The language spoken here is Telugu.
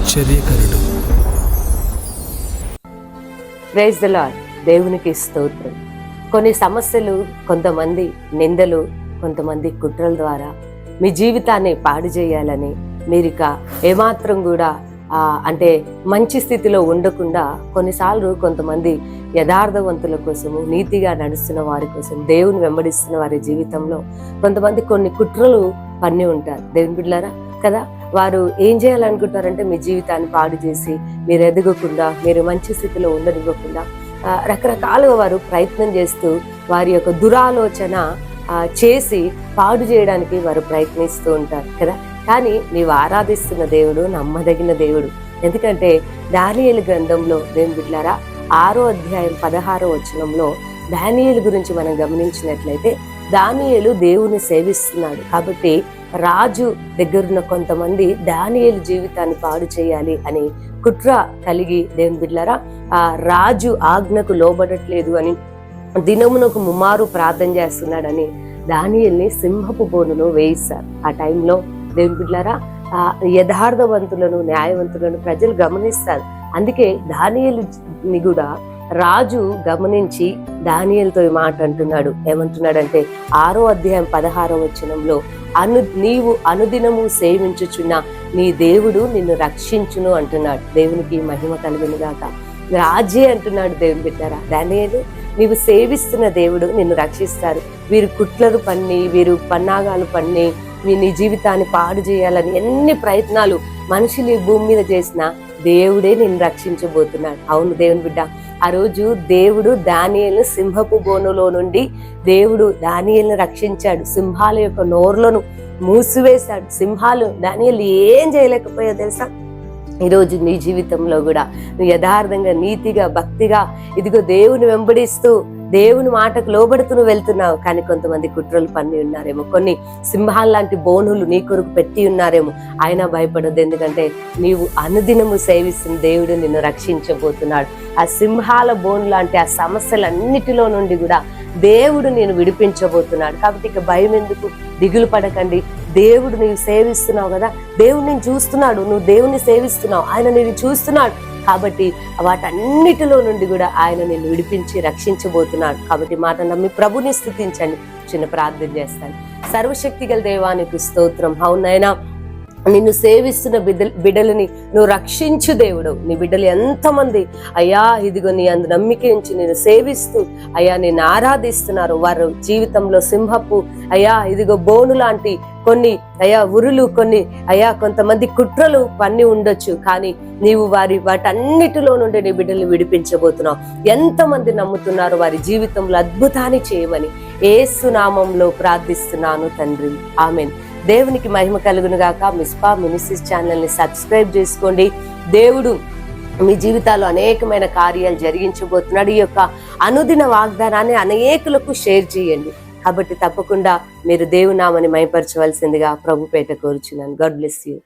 ఆశ్చర్యకరుడు. ప్రైజ్ ద దేవునికి స్తోత్రం. కొన్ని సమస్యలు కొంతమంది నిందలు కొంతమంది కుట్రల ద్వారా మీ జీవితాన్ని పాడు చేయాలని మీరిక ఏమాత్రం కూడా అంటే మంచి స్థితిలో ఉండకుండా కొన్నిసార్లు కొంతమంది యథార్థవంతుల కోసము నీతిగా నడుస్తున్న వారి కోసం దేవుని వెంబడిస్తున్న వారి జీవితంలో కొంతమంది కొన్ని కుట్రలు పన్ని ఉంటారు. దేవుని బిడ్డారా కదా? వారు ఏం చేయాలనుకుంటారంటే మీ జీవితాన్ని పాడు చేసి మీరు ఎదగకుండా మీరు మంచి స్థితిలో ఉండనివ్వకుండా రకరకాలుగా వారు ప్రయత్నం చేస్తూ వారి యొక్క దురాలోచన చేసి పాడు చేయడానికి వారు ప్రయత్నిస్తూ ఉంటారు కదా? కానీ నీవు ఆరాధిస్తున్న దేవుడు నమ్మదగిన దేవుడు. ఎందుకంటే దానియలు గ్రంథంలో దేవుని బిడ్లారా ఆరో అధ్యాయం పదహారో వచనంలో దానియలు గురించి మనం గమనించినట్లయితే దానియలు దేవుని సేవిస్తున్నాడు. కాబట్టి రాజు దగ్గరున్న కొంతమంది దానియేలు జీవితాన్ని పాడు చేయాలి అని కుట్ర కలిగి దేవుని బిడ్లారా ఆ రాజు ఆజ్ఞకు లోబడట్లేదు అని దినమునకు ముమారు ప్రార్థన చేస్తున్నాడని దానియల్ని సింహపు బోనులో వేయిస్తారు. ఆ టైంలో దేవుని బిడ్లారా ఆ యథార్థవంతులను న్యాయవంతులను ప్రజలు గమనిస్తారు. అందుకే దానియలుని కూడా రాజు గమనించి దానియలతో మాట అంటున్నాడు. ఏమంటున్నాడంటే ఆరో అధ్యాయం పదహారో వచనంలో అను నీవు అనుదినము సేవించుచున్న నీ దేవుడు నిన్ను రక్షించును అంటున్నాడు. దేవునికి మహిమ కలిగిన గాక. రాజే అంటున్నాడు దేవుని బిడ్డారా. దానియలు నీవు సేవిస్తున్న దేవుడు నిన్ను రక్షిస్తారు. వీరు కుట్లలు పన్ని వీరు పన్నాగాలు పన్ని మీ నీ జీవితాన్ని పాడు చేయాలని ఎన్ని ప్రయత్నాలు మనుషులు ఈ భూమి మీద చేసిన దేవుడే నిన్ను రక్షించబోతున్నాడు. అవును దేవుని బిడ్డ ఆ రోజు దేవుడు దానియల్ని సింహపు బోనులో నుండి దేవుడు దానియల్ని రక్షించాడు. సింహాల యొక్క నోర్లను మూసివేశాడు. సింహాలు దానియలు ఏం చేయలేకపోయా తెలుసా? ఈరోజు నీ జీవితంలో కూడా నువ్వు యథార్థంగా నీతిగా భక్తిగా ఇదిగో దేవుని వెంబడిస్తూ దేవుని మాటకు లోబడుతూ నువ్వు వెళ్తున్నావు. కానీ కొంతమంది కుట్రలు పన్ని ఉన్నారేమో. కొన్ని సింహాల లాంటి బోనులు నీ కొరకు పెట్టి ఉన్నారేమో. ఆయన భయపడద్దు. ఎందుకంటే నీవు అనుదినము సేవిస్తున్న దేవుడు నిన్ను రక్షించబోతున్నాడు. ఆ సింహాల బోను లాంటి ఆ సమస్యలన్నిటిలో నుండి కూడా దేవుడు నేను విడిపించబోతున్నాడు. కాబట్టి ఇక భయం ఎందుకు? దిగులు పడకండి. దేవుడు నీవు సేవిస్తున్నావు కదా. దేవుడు నేను చూస్తున్నాడు. నువ్వు దేవుని సేవిస్తున్నావు. ఆయన నేను చూస్తున్నాడు. కాబట్టి వాటన్నిటిలో నుండి కూడా ఆయన నేను విడిపించి రక్షించబోతున్నాడు. కాబట్టి మాట నమ్మి ప్రభుని స్థుతించండి. చిన్న ప్రార్థన చేస్తాను. సర్వశక్తి గల దేవానికి స్తోత్రం. అవునైనా నిన్ను సేవిస్తున్న బిడ్డ బిడ్డలని నువ్వు రక్షించు దేవుడు. నీ బిడ్డలు ఎంతమంది? అయ్యా ఇదిగో నీ అందు నమ్మిక ఉంచి నేను సేవిస్తూ అయ్యా నేను ఆరాధిస్తున్నారు. వారు జీవితంలో సింహపు అయ్యా ఇదిగో బోను లాంటి కొన్ని అయా ఉరులు కొన్ని అయా కొంతమంది కుట్రలు పన్ని ఉండొచ్చు. కానీ నీవు వారి వాటన్నిటిలో నుండి నీ బిడ్డల్ని విడిపించబోతున్నావు. ఎంతమంది నమ్ముతున్నారు వారి జీవితంలో అద్భుతాన్ని చేయమని. ఏసునామంలో ప్రార్థిస్తున్నాను తండ్రి. ఆమెన్. దేవునికి మహిమ కలుగును గాక మిస్పా మినిసిస్ ఛానల్ని సబ్స్క్రైబ్ చేసుకోండి. దేవుడు మీ జీవితాల్లో అనేకమైన కార్యాలు జరిగించబోతున్నాడు. ఈ యొక్క అనుదిన వాగ్దానాన్ని అనేకులకు షేర్ చేయండి. కాబట్టి తప్పకుండా మీరు దేవునామని మైపరచవలసిందిగా ప్రభుపేట కోరుచున్నాను. God bless you.